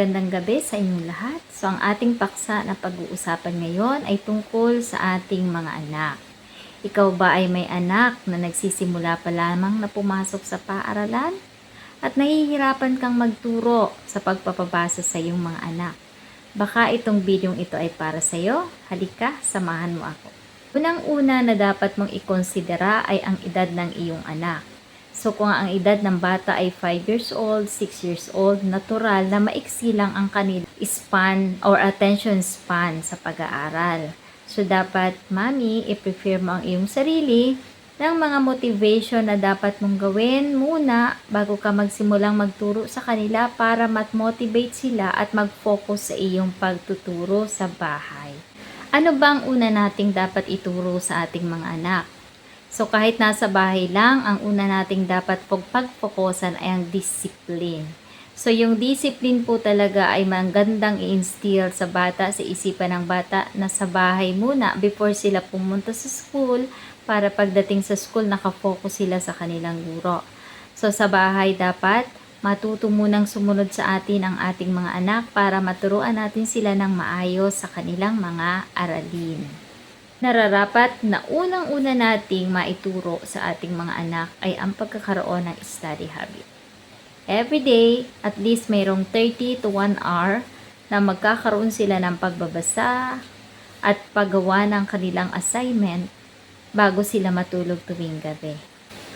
magandang gabi sa inyong lahat. So ang ating paksa na pag-uusapan ngayon ay tungkol sa ating mga anak. Ikaw ba ay may anak na nagsisimula pa lamang na pumasok sa paaralan? At nahihirapan kang magturo sa pagpapabasa sa iyong mga anak? Baka itong bidyong ito ay para sa iyo. Halika, samahan mo ako. Unang-una na dapat mong ikonsidera ay ang edad ng iyong anak. So kung ang edad ng bata ay 5 years old, 6 years old, natural na maiksi lang ang kanil span or attention span sa pag-aaral. So dapat, mami, i-prefer mo ang iyong sarili ng mga motivation na dapat mong gawin muna bago ka magsimulang magturo sa kanila para mat-motivate sila at mag-focus sa iyong pagtuturo sa bahay. Ano bang una nating dapat ituro sa ating mga anak? So kahit nasa bahay lang, ang una nating dapat pag pagfokusan ay ang discipline. So yung discipline po talaga ay magandang i-instill sa bata, sa isipan ng bata na sa bahay muna before sila pumunta sa school para pagdating sa school nakafocus sila sa kanilang guro. So sa bahay dapat matuto munang sumunod sa atin ang ating mga anak para maturuan natin sila ng maayos sa kanilang mga aralin nararapat na unang-una nating maituro sa ating mga anak ay ang pagkakaroon ng study habit. Every day, at least mayroong 30 to 1 hour na magkakaroon sila ng pagbabasa at paggawa ng kanilang assignment bago sila matulog tuwing gabi.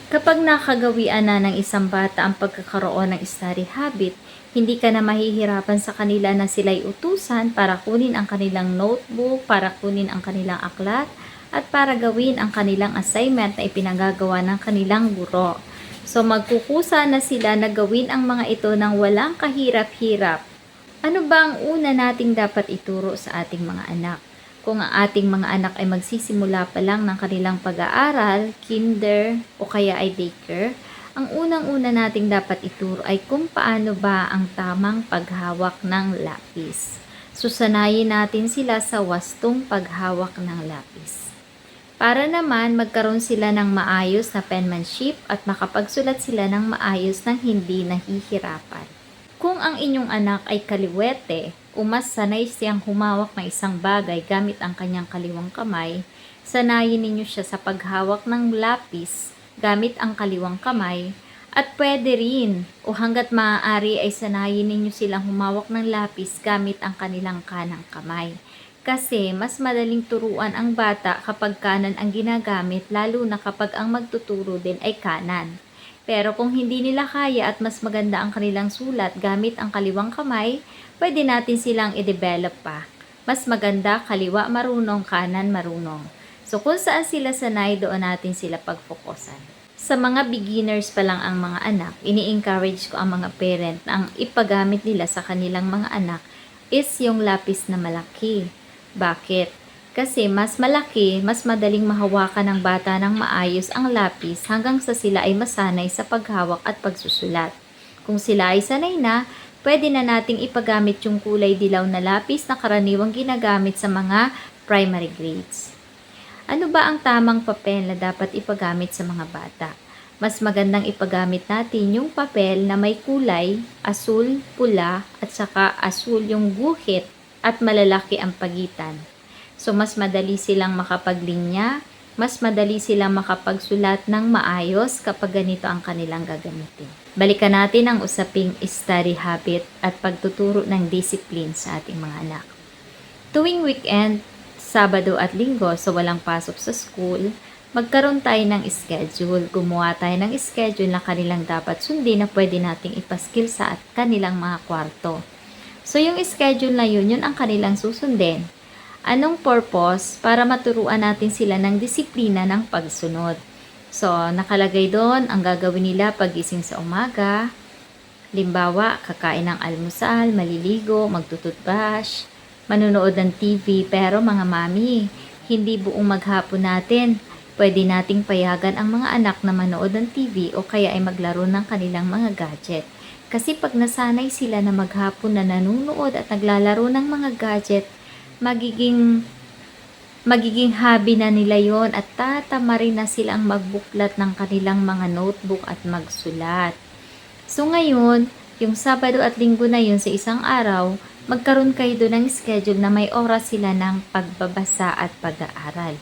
Kapag nakagawian na ng isang bata ang pagkakaroon ng study habit, hindi ka na mahihirapan sa kanila na sila'y utusan para kunin ang kanilang notebook, para kunin ang kanilang aklat, at para gawin ang kanilang assignment na ipinagagawa ng kanilang guro. So magkukusa na sila na gawin ang mga ito ng walang kahirap-hirap. Ano ba ang una nating dapat ituro sa ating mga anak? Kung ang ating mga anak ay magsisimula pa lang ng kanilang pag-aaral, kinder o kaya ay daycare, ang unang-una nating dapat ituro ay kung paano ba ang tamang paghawak ng lapis. Susanayin natin sila sa wastong paghawak ng lapis. Para naman magkaroon sila ng maayos na penmanship at makapagsulat sila ng maayos ng hindi nahihirapan. Kung ang inyong anak ay kaliwete o sanay siyang humawak ng isang bagay gamit ang kanyang kaliwang kamay, sanayin ninyo siya sa paghawak ng lapis gamit ang kaliwang kamay at pwede rin o hanggat maaari ay sanayin ninyo silang humawak ng lapis gamit ang kanilang kanang kamay. Kasi mas madaling turuan ang bata kapag kanan ang ginagamit lalo na kapag ang magtuturo din ay kanan. Pero kung hindi nila kaya at mas maganda ang kanilang sulat gamit ang kaliwang kamay, pwede natin silang i-develop pa. Mas maganda kaliwa marunong, kanan marunong. So kung saan sila sanay, doon natin sila pagfokusan. Sa mga beginners pa lang ang mga anak, ini-encourage ko ang mga parent na ang ipagamit nila sa kanilang mga anak is yung lapis na malaki. Bakit? Kasi mas malaki, mas madaling mahawakan ng bata ng maayos ang lapis hanggang sa sila ay masanay sa paghawak at pagsusulat. Kung sila ay sanay na, pwede na nating ipagamit yung kulay dilaw na lapis na karaniwang ginagamit sa mga primary grades. Ano ba ang tamang papel na dapat ipagamit sa mga bata? Mas magandang ipagamit natin yung papel na may kulay, asul, pula, at saka asul yung guhit at malalaki ang pagitan. So, mas madali silang makapaglinya, mas madali silang makapagsulat ng maayos kapag ganito ang kanilang gagamitin. Balikan natin ang usaping study habit at pagtuturo ng discipline sa ating mga anak. Tuwing weekend, Sabado at Linggo, so walang pasok sa school, magkaroon tayo ng schedule. Gumawa tayo ng schedule na kanilang dapat sundin na pwede nating ipaskill sa at kanilang mga kwarto. So, yung schedule na yun, yun ang kanilang susundin. Anong purpose? Para maturuan natin sila ng disiplina ng pagsunod. So, nakalagay doon ang gagawin nila pagising sa umaga. Limbawa, kakain ng almusal, maliligo, magtututbash, manunood ng TV. Pero mga mami, hindi buong maghapon natin. Pwede nating payagan ang mga anak na manood ng TV o kaya ay maglaro ng kanilang mga gadget. Kasi pag nasanay sila na maghapon na nanonood at naglalaro ng mga gadget, magiging magiging hobby na nila yon at tatama rin na silang magbuklat ng kanilang mga notebook at magsulat. So ngayon, yung Sabado at Linggo na yun sa isang araw, magkaroon kayo doon ng schedule na may oras sila ng pagbabasa at pag-aaral.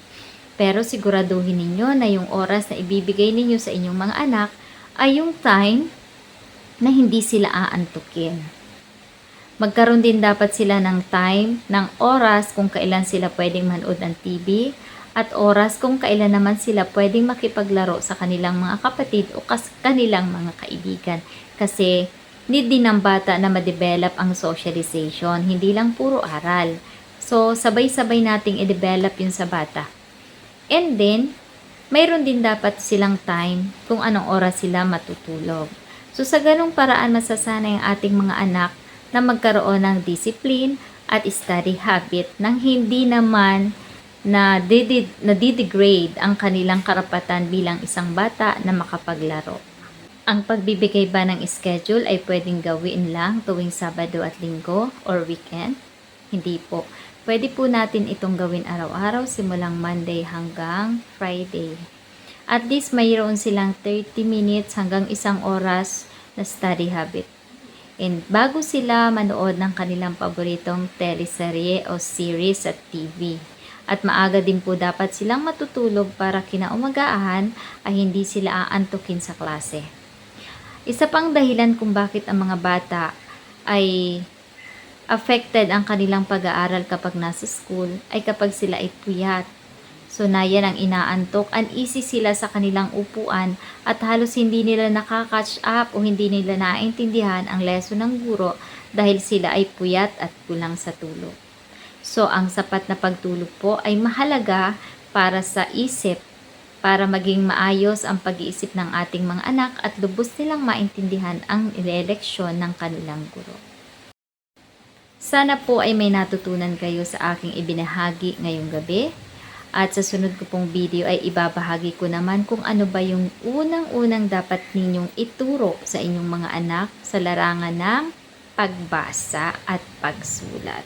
Pero siguraduhin ninyo na yung oras na ibibigay ninyo sa inyong mga anak ay yung time na hindi sila aantukin. Magkaroon din dapat sila ng time, ng oras kung kailan sila pwedeng manood ng TV at oras kung kailan naman sila pwedeng makipaglaro sa kanilang mga kapatid o kas kanilang mga kaibigan. Kasi need din ng bata na ma-develop ang socialization, hindi lang puro aral. So, sabay-sabay nating i-develop yun sa bata. And then, mayroon din dapat silang time kung anong oras sila matutulog. So, sa ganong paraan masasanay ang ating mga anak na magkaroon ng discipline at study habit nang hindi naman na didi- na degrade ang kanilang karapatan bilang isang bata na makapaglaro. Ang pagbibigay ba ng schedule ay pwedeng gawin lang tuwing Sabado at Linggo or weekend? Hindi po. Pwede po natin itong gawin araw-araw simulang Monday hanggang Friday. At least mayroon silang 30 minutes hanggang isang oras na study habit. And bago sila manood ng kanilang paboritong teleserye o series at TV. At maaga din po dapat silang matutulog para kinaumagahan ay hindi sila aantukin sa klase. Isa pang dahilan kung bakit ang mga bata ay affected ang kanilang pag-aaral kapag nasa school ay kapag sila ay puyat. So na yan ang inaantok, uneasy sila sa kanilang upuan at halos hindi nila nakakatch up o hindi nila naintindihan ang lesson ng guro dahil sila ay puyat at kulang sa tulog. So ang sapat na pagtulog po ay mahalaga para sa isip para maging maayos ang pag-iisip ng ating mga anak at lubos nilang maintindihan ang eleksyon ng kanilang guro. Sana po ay may natutunan kayo sa aking ibinahagi ngayong gabi. At sa sunod ko pong video ay ibabahagi ko naman kung ano ba yung unang-unang dapat ninyong ituro sa inyong mga anak sa larangan ng pagbasa at pagsulat.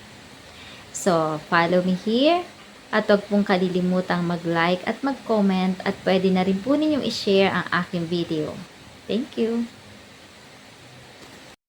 So, follow me here. At huwag pong kalilimutang mag-like at mag-comment at pwede na rin po ninyong i-share ang aking video. Thank you!